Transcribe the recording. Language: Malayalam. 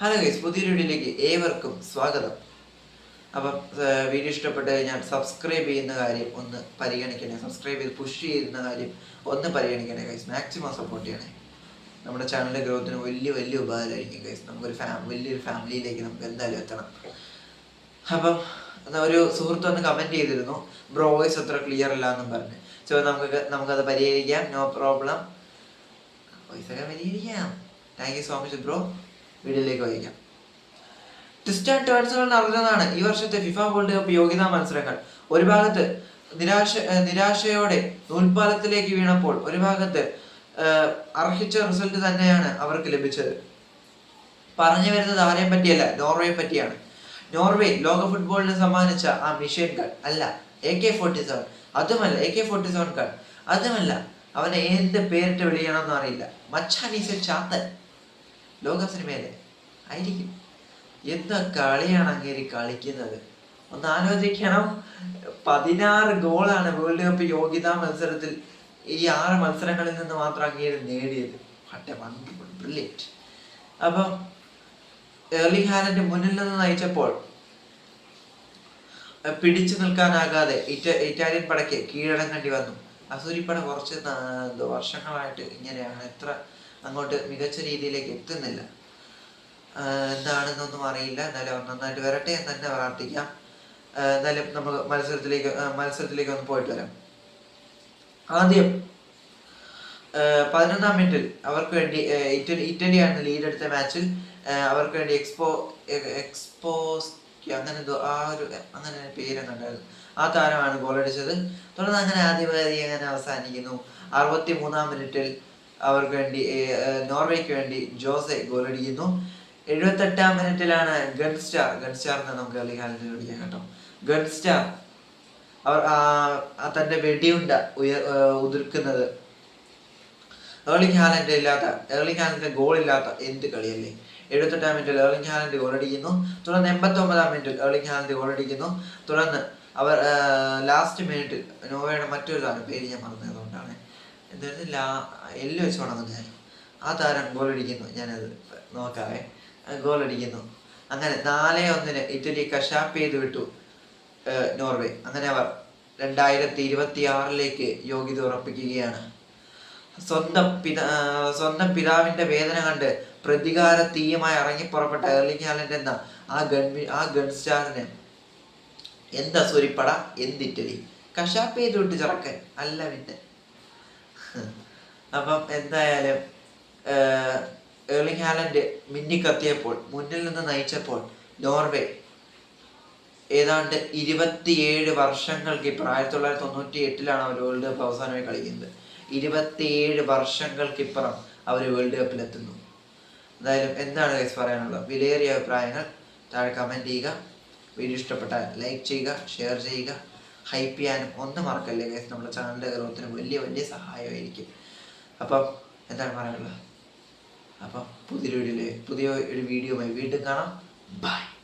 ഹലോ ഗൈസ് പുതിയൊരു വീഡിയോയിലേക്ക് ഏവർക്കും സ്വാഗതം. അപ്പം വീഡിയോ ഇഷ്ടപ്പെട്ട് കഴിഞ്ഞാൽ സബ്സ്ക്രൈബ് ചെയ്യുന്ന കാര്യം ഒന്ന് പരിഗണിക്കണേ. സബ്സ്ക്രൈബ് ചെയ്ത് പുഷ് ചെയ്യുന്ന കാര്യം ഒന്ന് പരിഗണിക്കണേ ഗൈസ്. മാക്സിമം സപ്പോർട്ട് ചെയ്യണേ. നമ്മുടെ ചാനലിന്റെ ഗ്രോത്തിന് വലിയ വലിയ ഉപകാരമായിരിക്കും ഗൈസ്. നമുക്കൊരു ഫാമിലി വലിയൊരു ഫാമിലിയിലേക്ക് നമുക്ക് എന്തായാലും എത്തണം. അപ്പം ഒരു സുഹൃത്ത് ഒന്ന് കമന്റ് ചെയ്തിരുന്നു. ബ്രോ വോയിസ് അത്ര ക്ലിയർ അല്ല എന്നും പറഞ്ഞ്. സോ നമുക്ക് നമുക്കത് പരിഹരിക്കാം. നോ പ്രോബ്ലം വോയിസ് ഒക്കെ പരിഹരിക്കാം. Thank you so much bro വീഡിയോയിലേക്ക് വഹിക്കാം ട്വിസ്റ്റ് ആൻഡ് ടേൺസുകൾ നടന്നതാണ് ഈ വർഷത്തെ ഫിഫ വേൾഡ് കപ്പ് യോഗ്യതാ മത്സരങ്ങൾ. ഒരു ഭാഗത്ത് നിരാശ നിരാശയോടെ നൂൽപാലത്തിലേക്ക് വീണപ്പോൾ ഒരു ഭാഗത്ത് അർഹിച്ച റിസൾട്ട് തന്നെയാണ് അവർക്ക് ലഭിച്ചത്. പറഞ്ഞു വരുന്നത് ആരെയും പറ്റിയല്ല നോർവേയെ പറ്റിയാണ്. നോർവേ ലോക ഫുട്ബോളിന് സമ്മാനിച്ച ആ മിഷൻ ഗൺ അല്ല എ കെ ഫോർട്ടി സെവൻ അതുമല്ല A K forty seven gun അതുമല്ല അവനെ എന്ത് പേരിട്ട് വിളിയണമെന്ന് അറിയില്ല. മച്ചാനീസ് ചാത്തൻ ലോക സിനിമയിലെ ആയിരിക്കും. എന്ത് കളിയാണ് അങ്ങേരി കളിക്കുന്നത്? ഒന്ന് ആലോചിക്കണം. പതിനാറ് ഗോളാണ് വേൾഡ് കപ്പ് യോഗ്യതാ മത്സരത്തിൽ ഈ ആറ് മത്സരങ്ങളിൽ നിന്ന് മാത്രം അങ്ങേര് നേടിയത്. ബ്രില്യന്റ് അപ്പം ഏർലി ഹാലൻഡ് മുന്നിൽ നിന്ന് നയിച്ചപ്പോൾ പിടിച്ചു നിൽക്കാനാകാതെ ഇറ്റ ഇറ്റാലിയൻ പടയ്ക്ക് കീഴടങ്ങേണ്ടി വന്നു. അസൂരിപ്പട കുറച്ച് വർഷങ്ങളായിട്ട് ഇങ്ങനെയാണ്. എത്ര അങ്ങോട്ട് മികച്ച രീതിയിലേക്ക് എത്തുന്നില്ല. എന്താണെന്നൊന്നും അറിയില്ല. എന്നാലും നന്നായിട്ട് വരട്ടെ എന്ന് തന്നെ പ്രാർത്ഥിക്കാം. എന്നാലും നമുക്ക് മത്സരത്തിലേക്ക് മത്സരത്തിലേക്ക് ഒന്ന് പോയിട്ട് വരാം. ആദ്യം പതിനൊന്നാം മിനിറ്റിൽ അവർക്ക് വേണ്ടി ഇറ്റലി ഇറ്റലിയാണ് ലീഡ് എടുത്ത മാച്ചിൽ അവർക്ക് വേണ്ടി എക്സ്പോ എക്സ്പോസ് അങ്ങനെ എന്തോ ആ ഒരു അങ്ങനെ പേരൊക്കെ ഉണ്ടായിരുന്നു. ആ താരമാണ് ഗോൾ അടിച്ചത്. തുടർന്ന് അങ്ങനെ ആദ്യമായി അങ്ങനെ അവസാനിക്കുന്നു. അറുപത്തി മൂന്നാം മിനിറ്റിൽ അവർക്ക് വേണ്ടി നോർവേക്ക് വേണ്ടി ജോസെ ഗോൾ അടിക്കുന്നു എഴുപത്തെട്ടാം മിനിറ്റിലാണ് gun star star gun star എന്ന് നമുക്ക് കാലത്തിൽ വിളിക്കാം കേട്ടോ. ഗൺസ്റ്റാർ അവർ തന്റെ വെടിയുണ്ട ഉയർ ഉതിർക്കുന്നത്. ഏർലിംഗ് ഹാലൻഡ് ഇല്ലാത്ത ഏർലിംഗ് ഹാലൻഡിന്റെ ഗോൾ ഇല്ലാത്ത എന്ത് കളിയല്ലേ? എഴുപത്തെട്ടാം മിനിറ്റിൽ ഏർലിംഗ് ഹാലൻഡ് ഗോളടിക്കുന്നു. തുടർന്ന് എൺപത്തി ഒമ്പതാം മിനിറ്റിൽ ഏർലിംഗ് ഹാലൻഡ് ഗോളടിക്കുന്നു. തുടർന്ന് അവർ ലാസ്റ്റ് മിനിറ്റിൽ നോവയുടെ മറ്റൊരു താരം പേര് ഞാൻ മറന്നതുകൊണ്ടാണ് എന്തായാലും ലാ എല്ല് വെച്ച് മടങ്ങുന്നതായിരുന്നു ആ താരം ഗോൾ അടിക്കുന്നു. ഞാനത് നോക്കാവേ. ഗോൾ അടിക്കുന്നു. അങ്ങനെ നാല് ഒന്നിന് ഇറ്റലി കഷാപ്പ് ചെയ്ത് വിട്ടു നോർവേ. അങ്ങനെ അവർ രണ്ടായിരത്തി ഇരുപത്തി ആറിലേക്ക് യോഗ്യത ഉറപ്പിക്കുകയാണ്. സ്വന്തം പിത സ്വന്തം പിതാവിന്റെ വേദന കണ്ട് പ്രതികാര തീയമായി ഇറങ്ങി പുറപ്പെട്ട എർലിംഗ് ഹാലൻഡ് എന്ന ആ ഗൺ ആ ഗൺ സ്റ്റാറിന് എന്താ സുരിപ്പട എന്തിറ്റലി കഷാപ്പ് ചെയ്ത് വിട്ട് ചെറുക്കൻ. അല്ല പിന്നെ അപ്പം എന്തായാലും ഏർലി ഹാലൻഡ് മിന്നിക്കത്തിയപ്പോൾ മുന്നിൽ നിന്ന് നയിച്ചപ്പോൾ നോർവേ ഏതാണ്ട് ഇരുപത്തിയേഴ് വർഷങ്ങൾക്ക് ഇപ്പം ആയിരത്തി തൊള്ളായിരത്തി തൊണ്ണൂറ്റി എട്ടിലാണ് അവർ വേൾഡ് കപ്പ് അവസാനമായി കളിക്കുന്നത്. ഇരുപത്തിയേഴ് വർഷങ്ങൾക്കിപ്പുറം അവർ വേൾഡ് കപ്പിൽ എത്തുന്നു എന്തായാലും എന്താണ് ഗൈസ് പറയാനുള്ളത്? വിലയേറിയ അഭിപ്രായങ്ങൾ താഴെ കമന്റ് ചെയ്യുക. വീഡിയോ ഇഷ്ടപ്പെട്ടാൽ ലൈക്ക് ചെയ്യുക ഷെയർ ചെയ്യുക. ഹൈപ്പ് ചെയ്യാനും ഒന്നും മറക്കല്ലേ ഗൈസ് നമ്മുടെ ചാനലിന്റെ ഗ്രോത്തിന് വലിയ വലിയ സഹായമായിരിക്കും. അപ്പം എന്താണ് പറയാനുള്ളത്? അപ്പം പുതിയൊരു പുതിയ ഒരു വീഡിയോയുമായി വീണ്ടും കാണാം. ബൈ